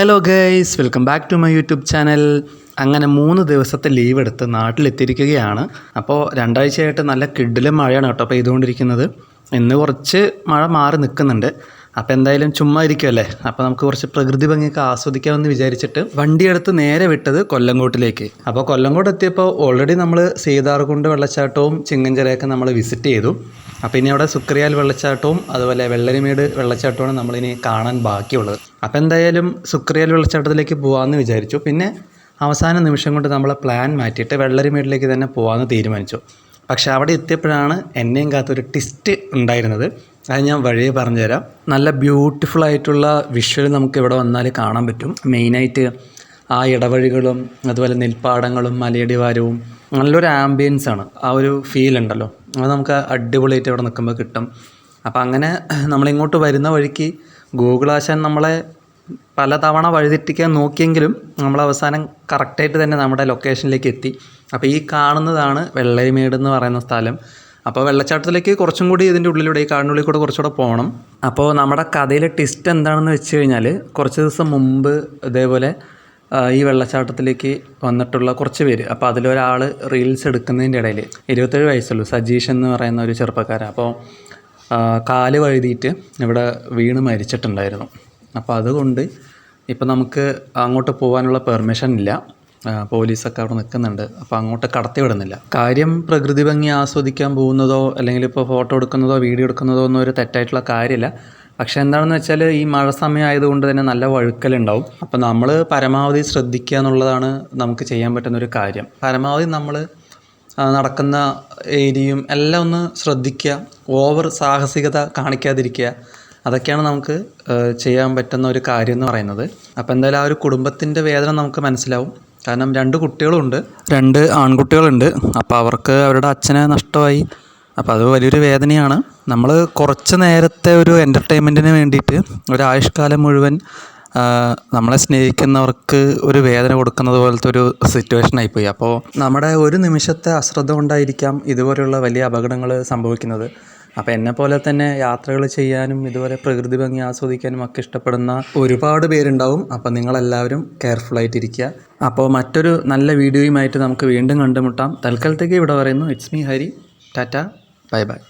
Hello guys welcome back to my YouTube channel അങ്ങനെ മൂന്ന് ദിവസത്തെ ലീവ് എടുത്ത് നാട്ടിലെത്തിയിരിക്കുകയാണ്. അപ്പോൾ രണ്ടാഴ്ചയായിട്ട് നല്ല കിഡിലും മഴയാണ് കേട്ടോ പെയ്തുകൊണ്ടിരിക്കുന്നത്. ഇന്ന് കുറച്ച് മഴ മാറി നിൽക്കുന്നുണ്ട്. അപ്പോൾ എന്തായാലും ചുമ്മാ ഇരിക്കുമല്ലേ അപ്പോൾ നമുക്ക് കുറച്ച് പ്രകൃതി ഭംഗിയൊക്കെ ആസ്വദിക്കാമെന്ന് വിചാരിച്ചിട്ട് വണ്ടിയെടുത്ത് നേരെ വിട്ടത് കൊല്ലങ്കോട്ടിലേക്ക് അപ്പോൾ കൊല്ലങ്കോട്ട് എത്തിയപ്പോൾ ഓൾറെഡി നമ്മൾ സീതാർകുണ്ട് വെള്ളച്ചാട്ടവും ചിങ്ങഞ്ചിറയൊക്കെ നമ്മൾ വിസിറ്റ് ചെയ്തു. അപ്പോൾ ഇനി അവിടെ സുക്രിയാൽ വെള്ളച്ചാട്ടവും അതുപോലെ വെള്ളരിമേട് വെള്ളച്ചാട്ടവുമാണ് നമ്മളിനി കാണാൻ ബാക്കിയുള്ളത്. അപ്പോൾ എന്തായാലും സുക്രിയാൽ വെള്ളച്ചാട്ടത്തിലേക്ക് പോകാമെന്ന് വിചാരിച്ചു. പിന്നെ അവസാന നിമിഷം കൊണ്ട് നമ്മളെ പ്ലാൻ മാറ്റിയിട്ട് വെള്ളരിമേടിലേക്ക് തന്നെ പോകാമെന്ന് തീരുമാനിച്ചു. പക്ഷേ അവിടെ എത്തിയപ്പോഴാണ് എന്നെയും കാത്തൊരു ട്വിസ്റ്റ് ഉണ്ടായിരുന്നത്. അത് ഞാൻ വഴിയെ പറഞ്ഞുതരാം. നല്ല ബ്യൂട്ടിഫുൾ ആയിട്ടുള്ള വിഷ്വൽ നമുക്ക് ഇവിടെ വന്നാൽ കാണാൻ പറ്റും. മെയിനായിട്ട് ആ ഇടവഴികളും അതുപോലെ നെൽപ്പാടങ്ങളും മലയടിവാരവും നല്ലൊരു ആംബിയൻസ് ആണ്. ആ ഒരു ഫീൽ ഉണ്ടല്ലോ. അത് നമുക്ക് അടിപൊളിയായിട്ട് ഇവിടെ നിൽക്കുമ്പോൾ കിട്ടും. അപ്പോൾ അങ്ങനെ നമ്മളിങ്ങോട്ട് വരുന്ന വഴിക്ക് ഗൂഗിൾ ആശാൻ നമ്മളെ പലതവണ വഴിതെറ്റിക്കാൻ നോക്കിയെങ്കിലും നമ്മൾ അവസാനം കറക്റ്റായിട്ട് തന്നെ നമ്മുടെ ലൊക്കേഷനിലേക്ക് എത്തി അപ്പോൾ ഈ കാണുന്നതാണ് വെള്ളരിമേട് എന്ന് പറയുന്ന സ്ഥലം. അപ്പോൾ വെള്ളച്ചാട്ടത്തിലേക്ക് കുറച്ചും കൂടി ഇതിന്റെ ഉള്ളിലൂടെ ഈ കാടിനുള്ളിൽ കൂടെ കുറച്ചുകൂടെ പോകണം അപ്പോൾ നമ്മുടെ കഥയിലെ ട്വിസ്റ്റ് എന്താണെന്ന് വെച്ച് കഴിഞ്ഞാൽ കുറച്ച് ദിവസം മുമ്പ് ഇതേപോലെ ഈ വെള്ളച്ചാട്ടത്തിലേക്ക് വന്നിട്ടുള്ള കുറച്ച് പേര്. അപ്പോൾ അതിലൊരാൾ റീൽസ് എടുക്കുന്നതിന്റെ ഇടയിൽ ഇരുപത്തേഴ് വയസ്സുള്ളൂ സജീഷ് എന്ന് പറയുന്ന ഒരു ചെറുപ്പക്കാരൻ. അപ്പോൾ കാൽ വഴുതിയിട്ട് ഇവിടെ വീണ് മരിച്ചിട്ടുണ്ടായിരുന്നു. അപ്പോൾ അതുകൊണ്ട് ഇപ്പോൾ നമുക്ക് അങ്ങോട്ട് പോകാനുള്ള പെർമിഷൻ ഇല്ല. പോലീസൊക്കെ അവിടെ നിൽക്കുന്നുണ്ട്. അപ്പോൾ അങ്ങോട്ട് കടത്തി വിടുന്നില്ല കാര്യം പ്രകൃതി ഭംഗി ആസ്വദിക്കാൻ പോകുന്നതോ അല്ലെങ്കിൽ ഇപ്പോൾ ഫോട്ടോ എടുക്കുന്നതോ വീഡിയോ എടുക്കുന്നതോ ഒന്നും ഒരു തെറ്റായിട്ടുള്ള കാര്യമില്ല. പക്ഷേ എന്താണെന്ന് വെച്ചാൽ ഈ മഴ സമയമായതുകൊണ്ട് തന്നെ നല്ല വഴുക്കലുണ്ടാവും. അപ്പോൾ നമ്മൾ പരമാവധി ശ്രദ്ധിക്കുക എന്നുള്ളതാണ് നമുക്ക് ചെയ്യാൻ പറ്റുന്ന ഒരു കാര്യം. പരമാവധി നമ്മൾ നടക്കുന്ന ഏരിയയും എല്ലാം ഒന്ന് ശ്രദ്ധിക്കുക. ഓവർ സാഹസികത കാണിക്കാതിരിക്കുക. അതൊക്കെയാണ് നമുക്ക് ചെയ്യാൻ പറ്റുന്ന ഒരു കാര്യം എന്ന് പറയുന്നത്. അപ്പോൾ എന്തായാലും ആ ഒരു കുടുംബത്തിന്റെ വേദന നമുക്ക് മനസ്സിലാവും. കാരണം രണ്ട് കുട്ടികളുണ്ട്. രണ്ട് ആൺകുട്ടികളുണ്ട്. അപ്പോൾ അവർക്ക് അവരുടെ അച്ഛനെ നഷ്ടമായി. അപ്പോൾ അത് വലിയൊരു വേദനയാണ്. നമ്മൾ കുറച്ച് നേരത്തെ ഒരു എന്റർടൈൻമെന്റിന് വേണ്ടിയിട്ട് ഒരു ആയുഷ്കാലം മുഴുവൻ നമ്മളെ സ്നേഹിക്കുന്നവർക്ക് ഒരു വേദന കൊടുക്കുന്നത് പോലത്തെ ഒരു സിറ്റുവേഷൻ ആയിപ്പോയി. അപ്പോൾ നമ്മുടെ ഒരു നിമിഷത്തെ അശ്രദ്ധ കൊണ്ടായിരിക്കാം ഇതുപോലെയുള്ള വലിയ അപകടങ്ങൾ സംഭവിക്കുന്നത്. അപ്പോൾ പോലെ തന്നെ യാത്രകൾ ചെയ്യാനും ഇതുപോലെ പ്രകൃതി ഭംഗി ആസ്വദിക്കാനും ഒക്കെ ഇഷ്ടപ്പെടുന്ന ഒരുപാട് പേരുണ്ടാവും. അപ്പോൾ നിങ്ങളെല്ലാവരും കെയർഫുൾ ആയിട്ടിരിക്കുക. അപ്പോൾ മറ്റൊരു നല്ല വീഡിയോയുമായിട്ട് നമുക്ക് വീണ്ടും കണ്ടുമുട്ടാം. തൽക്കാലത്തേക്ക് ഇവിടെ പറയുന്നു. It's me Hari tata bye bye